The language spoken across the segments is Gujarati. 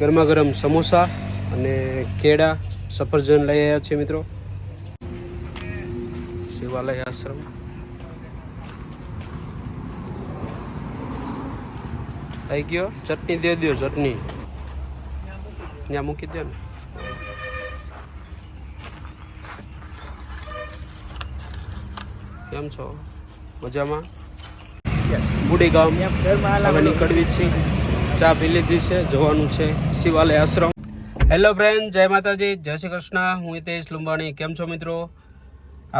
ગરમા ગરમ સમોસા અને કેળા સફરજન લઈ આવ્યા છે મિત્રો. શિવાલય આશ્રમ. થઈ ગયો. ચટણી દે દો ચટણી. ત્યાં મૂકી દે ને. કેમ છો? મજામાં? બુડી ગામ. હવે નીકળવી છે ચા પી લીધી છે, જવાનું છે શિવાલય આશ્રમ. હેલો ફ્રેન્ડ જય માતાજી, જય શ્રી કૃષ્ણ. હું હિતેશ લુંબાણી. કેમ છો મિત્રો?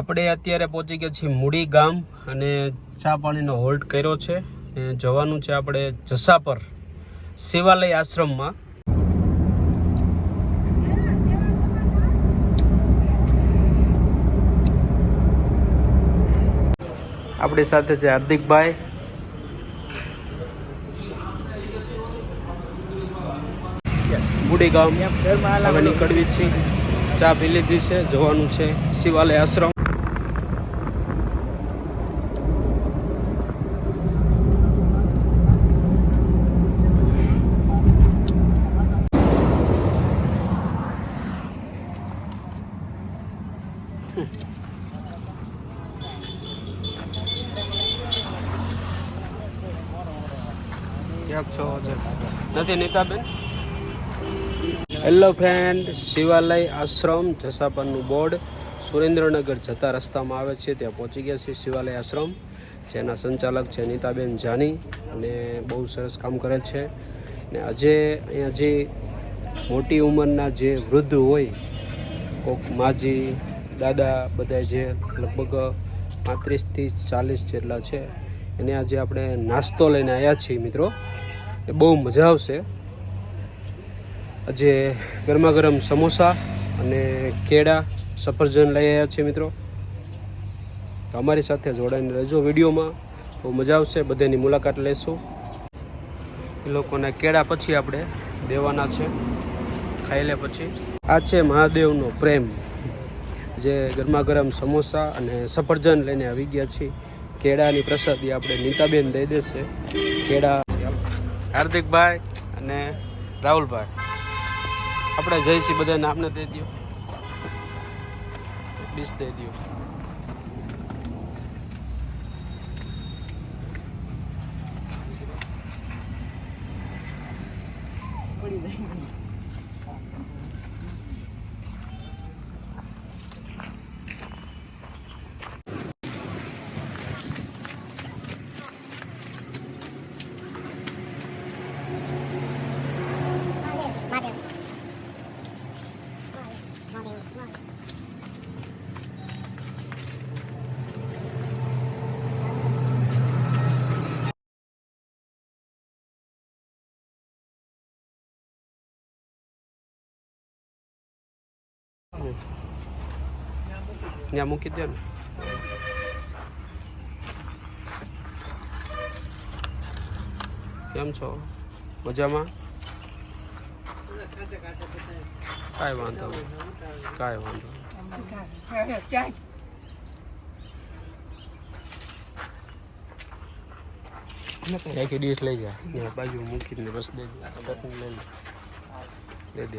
આપણે અત્યારે પહોંચી ગયા છીએ મૂડી ગામ અને ચા પાણીનો હોલ્ટ કર્યો છે અને જવાનું છે આપણે જસાપર શિવાલય આશ્રમમાં. આપણી સાથે છે હાર્દિકભાઈ. બુડી ગામ હવે નીકળવી જ છે ચા પી લીધી છે જવાનું છે. શિવાલય આશ્રમ. કેમ છો નથી નીતાબેન? હેલો ફ્રેન્ડ શિવાલય આશ્રમ, જસાપરનું બોર્ડ. સુરેન્દ્રનગર જતા રસ્તામાં આવે છે. ત્યાં પહોંચી ગયા છે શિવાલય આશ્રમ, જેના સંચાલક છે નીતાબેન જાની અને બહુ સરસ કામ કરે છે. ને આજે અહીંયા જે મોટી ઉંમરના જે વૃદ્ધ હોય, કોક માજી, દાદા બધા જે લગભગ પાંત્રીસથી ચાલીસ જેટલા છે, એને આજે આપણે નાસ્તો લઈને આવ્યા છીએ મિત્રો. એ બહુ મજા આવશે. આજે ગરમા ગરમ સમોસા અને કેળા સફરજન લઈ આવ્યા છે મિત્રો. તો અમારી સાથે જોડાઈને રહેજો વિડીયોમાં. બહુ મજા આવશે. બધાની મુલાકાત લેશું. એ લોકોને કેળા પછી આપણે દેવાના છે. ખાઈ લે પછી. આ છે મહાદેવનો પ્રેમ. જે ગરમા ગરમ સમોસા અને સફરજન લઈને આવી ગયા છીએ. કેળાની પ્રસાદી આપણે નીતાબેન દઈ દેશે. કેળા હાર્દિકભાઈ અને રાહુલભાઈ. આપણે જઈશી બધાને આપને દઈ દો બીસ દઈ દો ત્યાં મૂકી દે ને કેમ છો? મજામાં? કાંઈ વાંધો કાંઈ વાંધો નહીં. એક ડીશ લઈ જા. બાજુ મૂકીને બસ દે દે લઈ લે દે.